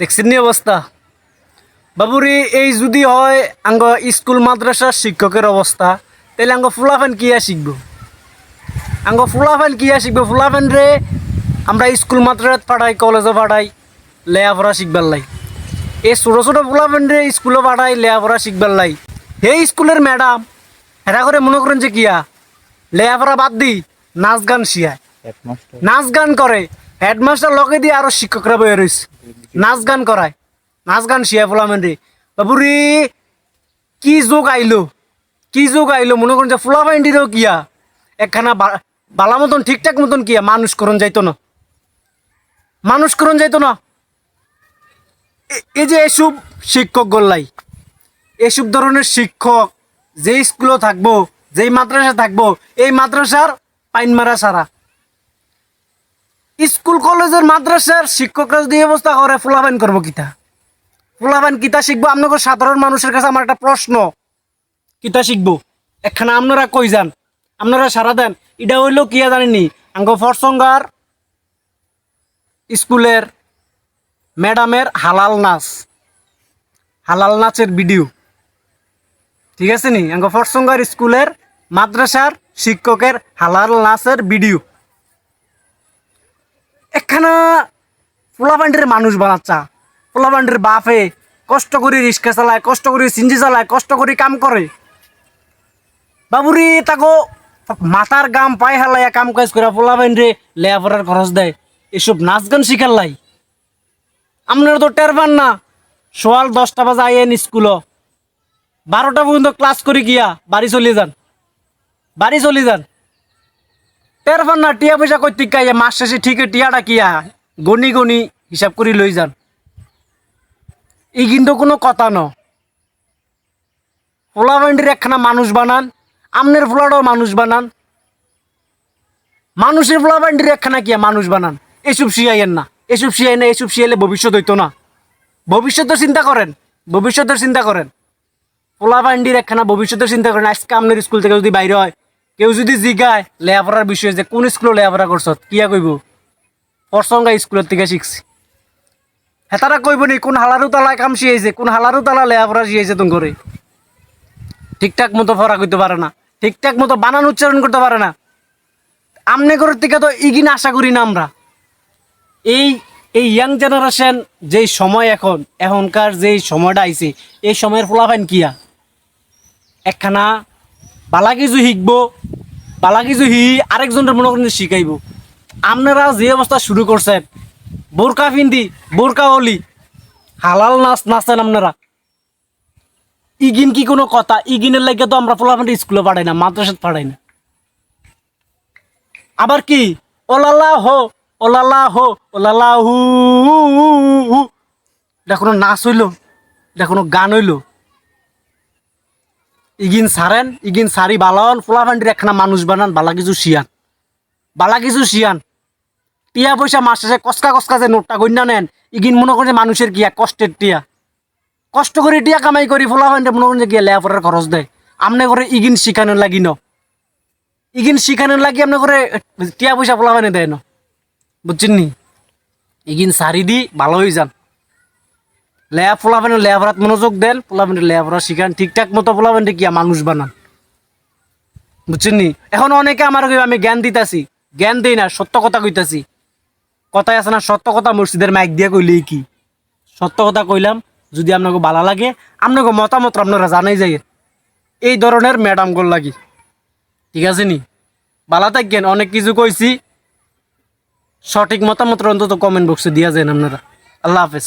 দেখছেন নি অবস্থা। বাবুরি এই যদি হয় আঙ্গ স্কুল মাদ্রাসার শিক্ষকের অবস্থা। তাহলে আঙ্গ ফুলাফান কিয়া শিখব? আঙ্গ ফুলাফান কিয়া শিখব? ফুলাফান রে আমরা স্কুল মাদ্রাসাত পাঠাই কলেজে পাঠাই লেয়াপড়া শিখবার লাই। এই ছোটো ছোটো ফুলাফান রে স্কুলে পাঠাই লেয়াপড়া শিখবার লাই। সেই স্কুলের ম্যাডাম হেরা করে মনে করেন যে কিয়া? লেয়াপড়া বাদ দি নাচ গান শিয়ায় নাচ গান করে। হেডমাস্টার লগে দিয়ে আরও শিক্ষকরা বয়ে রয়েছে নাচ গান করায়। নাচ গান শিয়া ফুলামেন রে। বাবুরি কি যোগ আইলো? কি যোগ আইলো? মনে করেন যে ফুলা বাইন্ডিরও কিয়া? একখানা বালা মতন, ঠিকঠাক মতন কিয়া? মানুষ করন যাইতো না। মানুষ করন যাইতো না। এই যে এসব শিক্ষক গোল্লাই, এসব ধরনের শিক্ষক যে স্কুলে থাকব, যেই মাদ্রাসা থাকব, এই মাদ্রাসার পাইন মারা সারা। স্কুল, কলেজের মাদ্রাসার শিক্ষকরা যদি এই অবস্থা করে ফুলাবাইন করব কিতা? ফুলাবাইন কিতা শিখব? আপনাকে সাধারণ মানুষের কাছে আমার একটা প্রশ্ন। কিতা শিখব? একখানা আপনারা কই যান? আপনারা সারা দেন। এটা হইলেও কিয়া জানেনি আঙ্গ ফরসঙ্গার স্কুলের ম্যাডামের হালাল নাচ। হালাল নাচের ভিডিও। ঠিক আছে নি? আঙ্গ ফরসঙ্গার স্কুলের মাদ্রাসার শিক্ষকের হালাল নাচের ভিডিও। একখানা পোলাবান্ডের মানুষ বানাচ্ছা। পোলাবান্ডের বাপে কষ্ট করে রিক্সা চালায়, কষ্ট করে সিঞ্জি চালায়, কষ্ট করে কাম করে। বাবুরি তাকো মাথার গাম পায়ে হালাইয়া কাম কাজ করে পোলাবান্ডে লেয়াপড়ার খরচ দেয়। এসব নাচ গান শিখার লাই। আপনারা তো টের পান না সোয়াল দশটা বাজে আইয়েন স্কুল। বারোটা পর্যন্ত ক্লাস করে গিয়া বাড়ি চলে যান। বাড়ি চলে যান। টের না টিয়া পয়সা কই টিকা মাস শেষে ঠিকই টিয়াটা কিয়া? গনি গনি হিসাব করে লই যান। এই কিন্তু কোনো কথা ন। পোলাবান্ডির একখানা মানুষ বানান, আমনের ফোলাটাও মানুষ বানান। মানুষের পোলাবান্ডির একখানা কিয়া মানুষ বানান? এসব শিয়াইয়েন না। এসব শিয়াই না, এসব শিয়াইলে ভবিষ্যৎ হইতো না। ভবিষ্যতের চিন্তা করেন, ভবিষ্যতের চিন্তা করেন। পোলাবান্ডির একখানা ভবিষ্যতের চিন্তা করেন। আজকে আপনার স্কুল থেকে যদি বাইরে হয় কেউ যদি জিগায় লেয়াপড়ার বিষয়ে যে কোন স্কুলে লেয়াপড়া করছ কিয়া কইব? পরসঙ্গা স্কুলের থেকে শিখছি। হেতারা কইব নি, কোন হালারু তালা কাম শিয়েছে কোন হালারু তালা লেয়াপড়া শিয়েছে তুমি করে ঠিকঠাক মতো ফরা করতে পারে না, ঠিকঠাক মতো বানান উচ্চারণ করতে পারে না। আমনে করার থেকে তো ইগিন আশা করি না আমরা। এই এই ইয়াং জেনারেশন যেই সময় এখন, এখনকার যেই সময়টা আইছে, এই সময়ের ফলাফাইন কিয়া একখানা বালা কিছু শিখব বালা কিছু হি, আরেকজনের মনে করেন শিখাইব আপনারা যে অবস্থা শুরু করছেন, বোরকা পিন্দি বোরকা অলি, হালাল নাচ নাচেন আপনারা। ইগিন কি কোনো কথা? ইগিনের লাগে তো আমরা পোলাপান্ডি স্কুলে পাঠাই না, মাদ্রাসাত পাঠাই না। আবার কি? ওলালা হো ওলালা হো, ওলালা হু। এটা কোনো নাচ হইল? এটা গান হইল? ইগিন সারেন, ইগিন সারি বালান ফুলাফান্ডির একখানা মানুষ বানান বালা কিছু শিয়ান। বালা কিছু শিয়ান। টিয়া পয়সা মাস শেষে কসকা কসকা যে নোটটা গণ্যা নেন, ইগিন মনে করে মানুষের কিয়া কষ্টের টিয়া। কষ্ট করে টিয়া কামাই করি ফুলাফান্ডে মনে করেন গিয়া লেয়াপড়ার খরচ দেয়। আমনে করে ইগিন শিখানোর লাগি ন। ইগিন শিখানোর লাগি আমনে করে টিয়া পয়সা ফুলাফানে দেয় ন। বুঝছেন নি? ইগিন সারি দি, ভালো হয়ে যান। লেয়া পোলাবেন লেয়াপড়াত মনোযোগ দেন পোলাবেন লেয়াপড়া শিখান। ঠিকঠাক মতো পোলাবেন কিয়া মানুষ বানান। বুঝছেন নি এখন অনেকে আমার আমি জ্ঞান দিতাছি। জ্ঞান দেই না, সত্য কথা কইতাছি। কথাই আছে না, সত্য কথা মসজিদের মাইক দিয়ে কইলেই কি? সত্য কথা কইলাম, যদি আপনাকে ভালো লাগে, আপনাকে মতামত আপনারা জানাই যায় এই ধরনের ম্যাডাম গোল লাগি। ঠিক আছে নি? ভালো থাকেন অনেক কিছু কইছি। সঠিক মতামত অন্তত কমেন্ট বক্সে দিয়া যায় আপনারা। আল্লাহ হাফেজ।